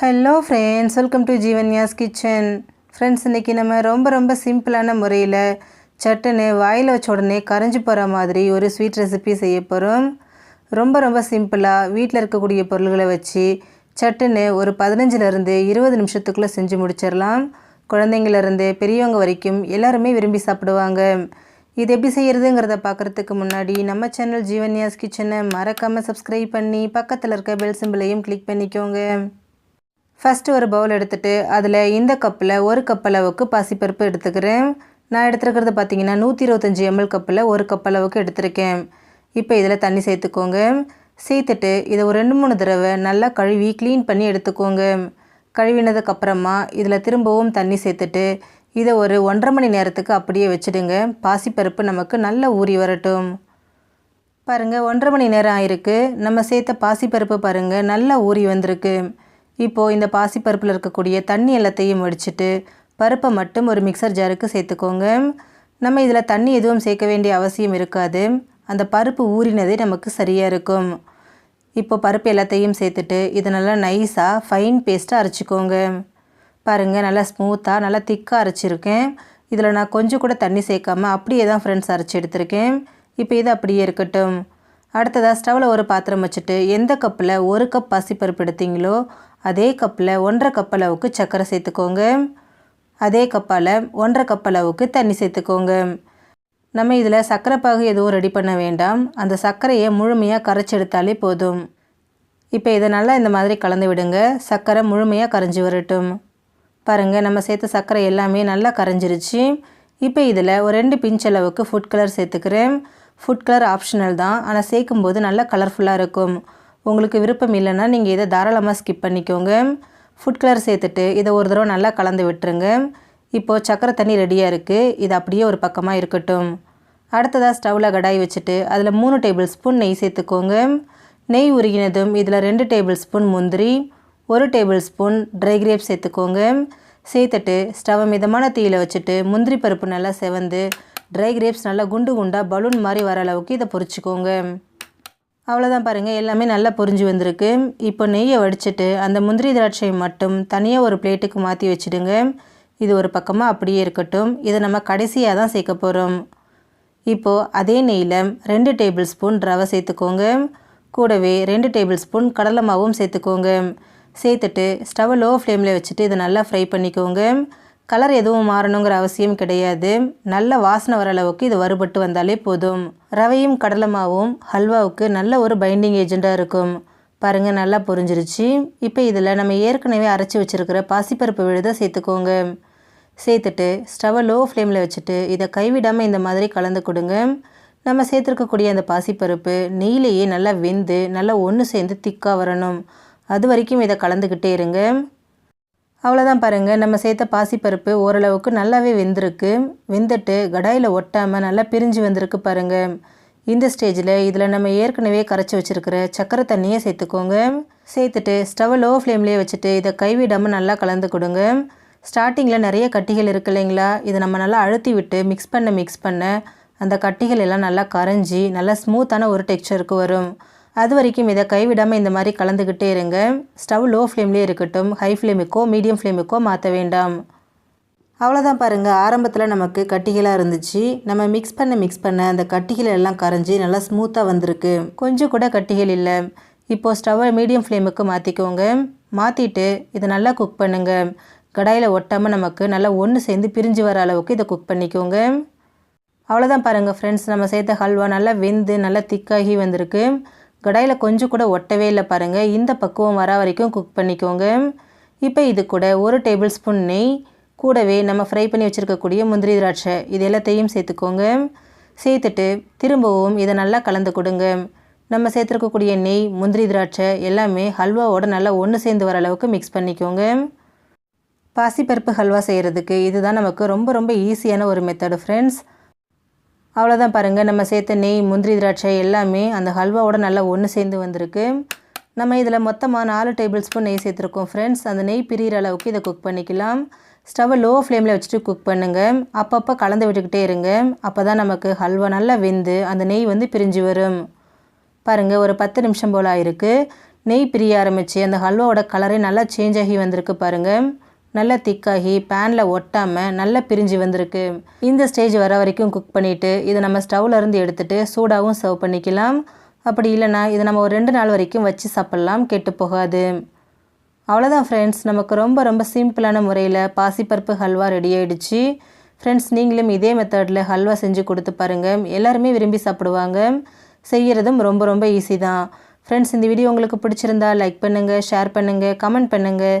Hello friends welcome to Jeevanya's kitchen friends இன்றைக்கி நம்ம ரொம்ப ரொம்ப சிம்பிளான முறையில் சட்டுன்னு வாயில் வச்ச உடனே கரைஞ்சி போகிற மாதிரி ஒரு ஸ்வீட் ரெசிபி செய்ய போகிறோம் ரொம்ப ரொம்ப சிம்பிளாக வீட்டில் இருக்கக்கூடிய பொருள்களை வச்சு சட்டுன்னு ஒரு பதினஞ்சுலேருந்து இருபது நிமிஷத்துக்குள்ளே செஞ்சு முடிச்சிடலாம். குழந்தைங்கள்லேருந்து பெரியவங்க வரைக்கும் எல்லாருமே விரும்பி சாப்பிடுவாங்க. இது எப்படி செய்கிறதுங்கிறத பார்க்குறதுக்கு முன்னாடி நம்ம சேனல் ஜீவன்யாஸ் கிச்சனை மறக்காமல் சப்ஸ்கிரைப் பண்ணி பக்கத்தில் இருக்க பெல் சிம்பிளையும் கிளிக் பண்ணிக்கோங்க. ஃபஸ்ட்டு ஒரு பவுல் எடுத்துகிட்டு அதில் இந்த கப்பில் ஒரு கப் அளவுக்கு பாசிப்பருப்பு எடுத்துக்கிறேன். நான் எடுத்துருக்கிறது பார்த்தீங்கன்னா நூற்றி இருபத்தஞ்சி எம்எல் கப்பில் ஒரு கப் அளவுக்கு எடுத்திருக்கேன். இப்போ இதில் தண்ணி சேர்த்துக்கோங்க. சேர்த்துட்டு இதை ஒரு ரெண்டு மூணு தடவை நல்லா கழுவி க்ளீன் பண்ணி எடுத்துக்கோங்க. கழுவினதுக்கப்புறமா இதில் திரும்பவும் தண்ணி சேர்த்துட்டு இதை ஒரு ஒன்றரை மணி நேரத்துக்கு அப்படியே வச்சுடுங்க. பாசிப்பருப்பு நமக்கு நல்லா ஊறி வரட்டும். பாருங்கள் ஒன்றரை மணி நேரம் ஆயிருக்கு. நம்ம சேர்த்த பாசிப்பருப்பு பாருங்கள் நல்லா ஊறி வந்திருக்கு. இப்போது இந்த பாசிப்பருப்பில் இருக்கக்கூடிய தண்ணி எல்லாத்தையும் வடிச்சிட்டு பருப்பை மட்டும் ஒரு மிக்சர் ஜாருக்கு சேர்த்துக்கோங்க. நம்ம இதில் தண்ணி எதுவும் சேர்க்க வேண்டிய அவசியம் இருக்காது. அந்த பருப்பு ஊறினதே நமக்கு சரியாக இருக்கும். இப்போ பருப்பு எல்லாத்தையும் சேர்த்துட்டு இதை நல்லா நைஸாக ஃபைன் பேஸ்ட்டாக அரைச்சிக்கோங்க. பாருங்கள் நல்லா ஸ்மூத்தாக நல்லா திக்காக அரைச்சிருக்கேன். இதில் நான் கொஞ்சம் கூட தண்ணி சேர்க்காம அப்படியே தான் ஃப்ரெண்ட்ஸ் அரைச்சி எடுத்திருக்கேன். இப்போ இது அப்படியே இருக்கட்டும். அடுத்ததாக ஸ்டவ்வில் ஒரு பாத்திரம் வச்சுட்டு எந்த கப்பில் ஒரு கப் பாசிப்பருப்பு எடுத்தீங்களோ அதே கப்பில் ஒன்றரை கப் அளவுக்கு சர்க்கரை சேர்த்துக்கோங்க. அதே கப்பால் ஒன்றரை கப் அளவுக்கு தண்ணி சேர்த்துக்கோங்க. நம்ம இதில் சர்க்கரை பாகு எதுவும் ரெடி பண்ண வேண்டாம். அந்த சர்க்கரையை முழுமையாக கரைச்சி எடுத்தாலே போதும். இப்போ இதை நல்லா இந்த மாதிரி கலந்து விடுங்க. சர்க்கரை முழுமையாக கரைஞ்சி வரட்டும். பாருங்கள் நம்ம சேர்த்த சர்க்கரை எல்லாமே நல்லா கரைஞ்சிருச்சு. இப்போ இதில் ஒரு ரெண்டு பிஞ்ச் அளவுக்கு ஃபுட் கலர் சேர்த்துக்கிறேன். ஃபுட் கலர் ஆப்ஷனல் தான். ஆனால் சேர்க்கும்போது நல்லா கலர்ஃபுல்லாக இருக்கும். உங்களுக்கு விருப்பம் இல்லைன்னா நீங்கள் இதை தாராளமாக ஸ்கிப் பண்ணிக்கோங்க. ஃபுட் கலர் சேர்த்துட்டு இதை ஒரு தடவை நல்லா கலந்து விட்டுருங்க. இப்போது சக்கரை தண்ணி ரெடியாக இருக்குது இது அப்படியே ஒரு பக்கமாக இருக்கட்டும். அடுத்ததாக ஸ்டவ்வில் கடாய் வச்சுட்டு அதில் மூணு டேபிள் ஸ்பூன் நெய் சேர்த்துக்கோங்க. நெய் உருகினதும் இதில் ரெண்டு டேபிள் ஸ்பூன் முந்திரி ஒரு டேபிள் ஸ்பூன் ட்ரை கிரேப் சேர்த்துக்கோங்க. சேர்த்துட்டு ஸ்டவ் மிதமான தீயில் வச்சுட்டு முந்திரி பருப்பு நல்லா செவந்து ட்ரை கிரேப்ஸ் நல்லா குண்டு குண்டாக பலூன் மாதிரி வர அளவுக்கு இதை பொரிச்சிக்கோங்க. அவ்வளோதான் பாருங்கள் எல்லாமே நல்லா பொரிஞ்சு வந்திருக்கு. இப்போ நெய்யை வடிச்சிட்டு அந்த முந்திரி திராட்சையை மட்டும் தனியாக ஒரு பிளேட்டுக்கு மாற்றி வச்சுடுங்க. இது ஒரு பக்கமாக அப்படியே இருக்கட்டும். இதை நம்ம கடைசியாக தான் சேர்க்க போகிறோம் இப்போது அதே நெய்யில் ரெண்டு டேபிள் ஸ்பூன் ரவை சேர்த்துக்கோங்க. கூடவே ரெண்டு டேபிள் ஸ்பூன் கடலை மாவும் சேர்த்துக்கோங்க. சேர்த்துட்டு ஸ்டவ் லோ ஃப்ளேமில் வச்சுட்டு இதை நல்லா ஃப்ரை பண்ணிக்கோங்க. கலர் எதுவும் மாறணுங்கிற அவசியம் கிடையாது. நல்ல வாசனை வர அளவுக்கு இது வறுபட்டு வந்தாலே போதும். ரவையும் கடலைமாவும் ஹல்வாவுக்கு நல்ல ஒரு பைண்டிங் ஏஜெண்ட்டாக இருக்கும். பாருங்கள் நல்லா பொரிஞ்சிருச்சு. இப்போ இதில் நம்ம ஏற்கனவே அரைச்சி வச்சுருக்கிற பாசிப்பருப்பு விழுதை சேர்த்துக்கோங்க. சேர்த்துட்டு ஸ்டவ்வை லோ ஃப்ளேமில் வச்சுட்டு இதை கைவிடாமல் இந்த மாதிரி கலந்து கொடுங்க. நம்ம சேர்த்துருக்கக்கூடிய அந்த பாசிப்பருப்பு நெய்லேயே நல்லா வெந்து நல்லா ஒன்று சேர்ந்து திக்காக வரணும். அது வரைக்கும் இதை கலந்துக்கிட்டே இருங்க. அவ்வளோதான் பாருங்கள் நம்ம சேர்த்த பாசிப்பருப்பு ஓரளவுக்கு நல்லாவே வெந்திருக்கு. வெந்துட்டு கடாயில் ஒட்டாமல் நல்லா பிரிஞ்சு வந்திருக்கு பாருங்கள் இந்த ஸ்டேஜில் இதில் நம்ம ஏற்கனவே கரைச்சி வச்சுருக்கிற சக்கரை தண்ணியை சேர்த்துக்கோங்க. சேர்த்துட்டு ஸ்டவ் லோ ஃப்ளேம்லேயே வச்சுட்டு இதை கைவிடாமல் நல்லா கலந்து கொடுங்க. ஸ்டார்டிங்கில் நிறைய கட்டிகள் இருக்கு இல்லைங்களா? இதை நம்ம நல்லா அழுத்தி விட்டு மிக்ஸ் பண்ண மிக்ஸ் பண்ண அந்த கட்டிகள் எல்லாம் நல்லா கரைஞ்சி நல்லா ஸ்மூத்தான ஒரு டெக்ஸ்சருக்கு வரும். அது வரைக்கும் இதை கைவிடாமல் இந்த மாதிரி கலந்துக்கிட்டே இருங்க. ஸ்டவ் லோ ஃப்ளேம்லேயே இருக்கட்டும். ஹை ஃப்ளேமுக்கோ மீடியம் ஃப்ளேமுக்கோ மாற்ற வேண்டாம். அவ்வளோதான் பாருங்கள் ஆரம்பத்தில் நமக்கு கட்டிகளாக இருந்துச்சு. நம்ம மிக்ஸ் பண்ண மிக்ஸ் பண்ண அந்த கட்டிகள் எல்லாம் கரைஞ்சி நல்லா ஸ்மூத்தாக வந்திருக்கு. கொஞ்சம் கூட கட்டிகள் இல்லை. இப்போது ஸ்டவ்வை மீடியம் ஃப்ளேமுக்கு மாற்றிக்கோங்க மாற்றிட்டு இதை நல்லா குக் பண்ணுங்கள் கடாயில் ஒட்டாமல் நமக்கு நல்லா ஒன்று சேர்ந்து பிரிஞ்சு வர அளவுக்கு இதை குக் பண்ணிக்கோங்க. அவ்வளோதான் பாருங்கள் ஃப்ரெண்ட்ஸ் நம்ம சேர்த்த ஹல்வா நல்லா வெந்து நல்லா திக்காகி வந்திருக்கு. கடாயில் கொஞ்சம் கூட ஒட்டவே இல்லை பாருங்கள் இந்த பக்குவம் வர வரைக்கும் குக் பண்ணிக்கோங்க. இப்போ இது கூட ஒரு டேபிள் ஸ்பூன் நெய் கூடவே நம்ம ஃப்ரை பண்ணி வச்சுருக்கக்கூடிய முந்திரி திராட்சை இது எல்லாத்தையும் சேர்த்துக்கோங்க. சேர்த்துட்டு திரும்பவும் இதை நல்லா கலந்து கொடுங்க. நம்ம சேர்த்துருக்கக்கூடிய நெய் முந்திரி திராட்சை எல்லாமே ஹல்வாவோட நல்லா ஒன்று சேர்ந்து வர அளவுக்கு மிக்ஸ் பண்ணிக்கோங்க. பாசிப்பருப்பு ஹல்வா செய்கிறதுக்கு இதுதான் நமக்கு ரொம்ப ரொம்ப ஈஸியான ஒரு மெத்தடு ஃப்ரெண்ட்ஸ் அவ்வளோதான் பாருங்கள் நம்ம சேர்த்த நெய் முந்திரி திராட்சை எல்லாமே அந்த ஹல்வாவோட நல்லா ஒன்று சேர்ந்து வந்திருக்கு. நம்ம இதில் மொத்தமாக நாலு டேபிள் ஸ்பூன் நெய் சேர்த்துருக்கோம் ஃப்ரெண்ட்ஸ் அந்த நெய் பிரிகிற அளவுக்கு இதை குக் பண்ணிக்கலாம். ஸ்டவ்வை லோ ஃப்ளேமில் வச்சுட்டு குக் பண்ணுங்கள் அப்பப்போ கலந்து விட்டுக்கிட்டே இருங்க. அப்போ தான் நமக்கு ஹல்வா நல்லா வெந்து அந்த நெய் வந்து பிரிஞ்சு வரும். பாருங்கள் ஒரு பத்து நிமிஷம் போல் ஆயிருக்கு. நெய் பிரிய ஆரம்பித்து அந்த ஹல்வாவோட கலரே நல்லா சேஞ்ச் ஆகி வந்திருக்கு பாருங்கள் நல்லா திக்காகி பேனில் ஒட்டாமல் நல்லா பிரிஞ்சு வந்திருக்கு. இந்த ஸ்டேஜ் வர வரைக்கும் குக் பண்ணிவிட்டு இதை நம்ம ஸ்டவ்லேருந்து எடுத்துகிட்டு சூடாகவும் சர்வ் பண்ணிக்கலாம். அப்படி இல்லைனா இதை நம்ம ஒரு ரெண்டு நாள் வரைக்கும் வச்சு சாப்பிட்லாம் கெட்டு போகாது. அவ்வளோதான் ஃப்ரெண்ட்ஸ் நமக்கு ரொம்ப ரொம்ப சிம்பிளான முறையில் பாசிப்பருப்பு ஹல்வா ரெடி ஆகிடுச்சு ஃப்ரெண்ட்ஸ் நீங்களும் இதே மெத்தடில் ஹல்வா செஞ்சு கொடுத்து பாருங்கள் எல்லாருமே விரும்பி சாப்பிடுவாங்க. செய்கிறதும் ரொம்ப ரொம்ப ஈஸி தான். ஃப்ரெண்ட்ஸ் இந்த வீடியோ உங்களுக்கு பிடிச்சிருந்தா லைக் பண்ணுங்கள் ஷேர் பண்ணுங்கள் கமெண்ட் பண்ணுங்கள்